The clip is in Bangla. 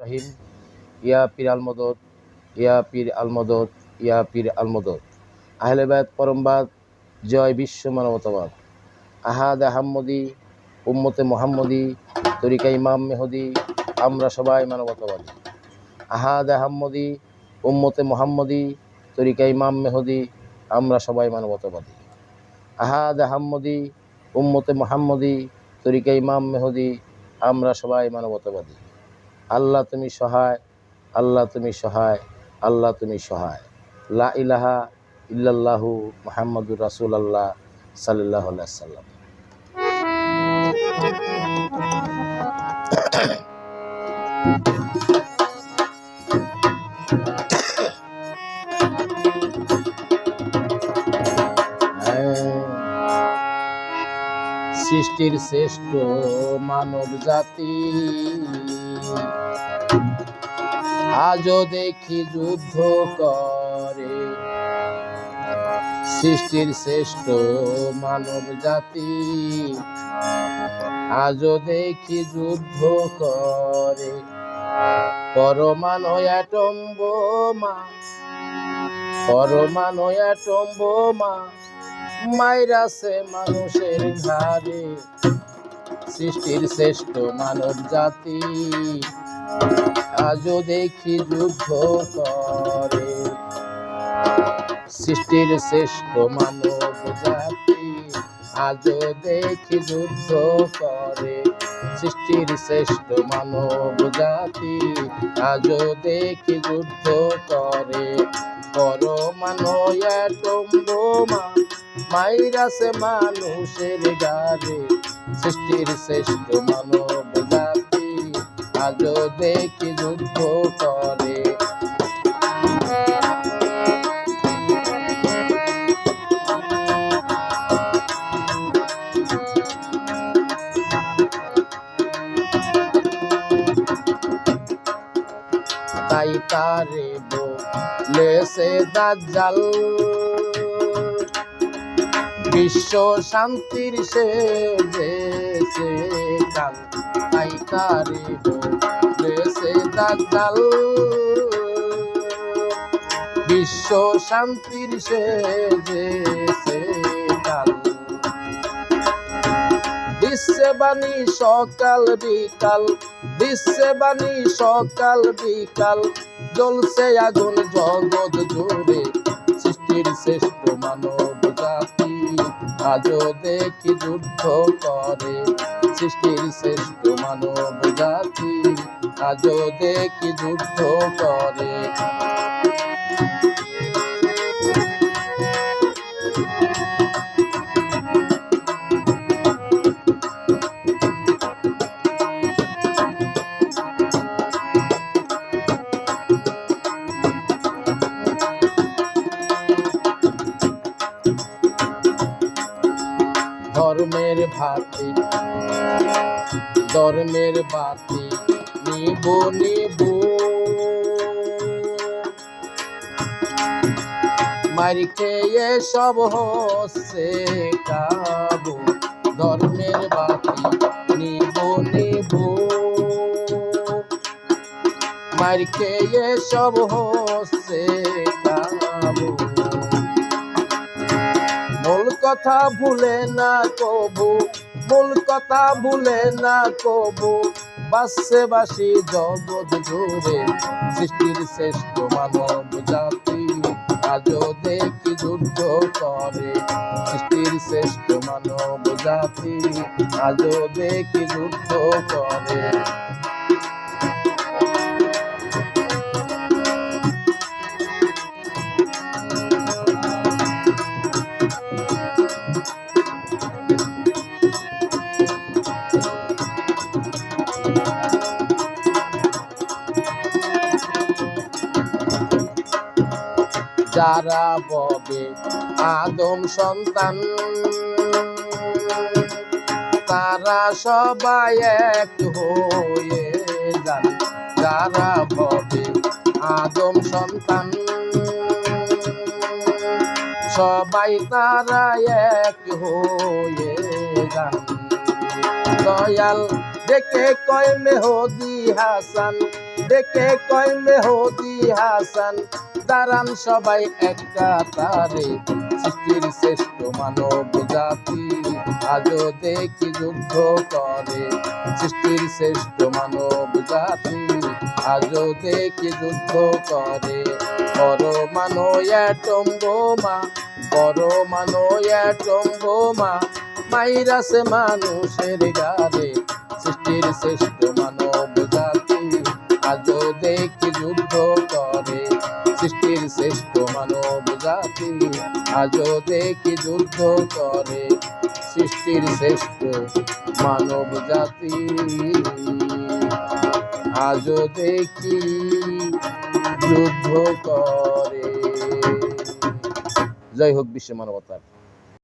রহিম ইয়া পীর আলমদত ইয়া পীর আলমদত ইয়া পীর আল মদত আহলেবাদ পরমবাদ জয় বিশ্ব মানবতাবাদ। আহাদ আহম্মদি উম্মতে মোহাম্মদি, তরিকা ইমাম মেহদি, আমরা সবাই মানবতাবাদী। আহাদ আহম্মদি উম্মতে মোহাম্মদি, তরিকা ইমাম মেহদি, আমরা সবাই মানবতাবাদী। আহাদ আহম্মদি উম্মতে মোহাম্মদি, তরিকা ইমাম মেহদি, আমরা সবাই মানবতাবাদী। আল্লাহ তুমি সহায় আল্লাহ তুমি সহায় আল্লাহ তুমি সহায় লা ইলাহা ইল্লাল্লাহু মুহাম্মাদুর রাসুল আল্লাহ সাল্লাল্লাহু আলাইহি সাল্লাম সৃষ্টির শ্রেষ্ঠ মানব জাতি আজও দেখি যুদ্ধ করে। সৃষ্টির শ্রেষ্ঠ মানব জাতি আজও দেখি যুদ্ধ করে। পরমাণু অ্যাটম বোমা। পরমাণু মাইরাসে মানুষের ঘাড়ে। সৃষ্টির শ্রেষ্ঠ মানব জাতি আজও দেখি যুদ্ধ করে। সৃষ্টির শ্রেষ্ঠ মানব জাতি আজও দেখি যুদ্ধ করে। সৃষ্টির শ্রেষ্ঠ মানব জাতি আজও দেখি যুদ্ধ করে। পরমাণু অ্যাটম বোমা মাইরাসে মানুষের গাড়ে সৃষ্টির শ্রেষ্ঠ মানব জাতি আজও দেখি যুদ্ধ করে। তাই তারে বলেছে দাজ্জাল বিশ্ব শান্তির সে দেশে কাল তাই তারে বলেছে দাজ্জাল বিশ্ব শান্তির সে দেশে কাল বিশ্বে বাণী সকাল বিকাল, বিশ্বে বাণী সকাল বিকাল, জ্বলছে আগুন জগৎ জুড়ে, সৃষ্টির শ্রেষ্ঠ আজও দেখি যুদ্ধ করে। সৃষ্টির শ্রেষ্ঠ মানব জাতি আজও দেখি যুদ্ধ করে। ভাতি ধর্মের বাতি নিব নিব। মারি খেয়ে সব হচ্ছে কাবু। ধর্মের বাতি নিব নিব। মারি খেয়ে সব হচ্ছে কথা ভুলে না কবু মূল কথা ভুলে না কবু। বাসে বাসি জগৎ জুড়ে সৃষ্টির শ্রেষ্ঠ মানব জাতি আজও দেখি যুদ্ধ করে। সৃষ্টির শ্রেষ্ঠ মানব জাতি আজও দেখি যুদ্ধ করে। যারা ববে আদম সন্তান, তারা সবাই এক হয়ে যান। যারা ববে আদম সন্তান, সবাই তারা এক হয়ে যান। দয়াল দেখে কয় মেহদি হাসান, দেখে কয় মেহদি হাসান দাঁড়ান সবাই এক কাতারে সৃষ্টির শ্রেষ্ঠ মানব জাতি আজও দেখি যুদ্ধ করে। সৃষ্টির শ্রেষ্ঠ মানব জাতি আজও দেখি যুদ্ধ করে। বড় মানো অ্যাটম বোমা মানো অ্যাটম বোমা মাইরাসে মানুষের গারে সৃষ্টির শ্রেষ্ঠ মানব জাতি আজও দেখি যুদ্ধ শ্রেষ্ঠ মানব জাতি, আজও দেখি যুদ্ধ করে। সৃষ্টির শ্রেষ্ঠ মানব জাতি, আজও দেখি যুদ্ধ করে। জয় হোক বিশ্ব মানবতার।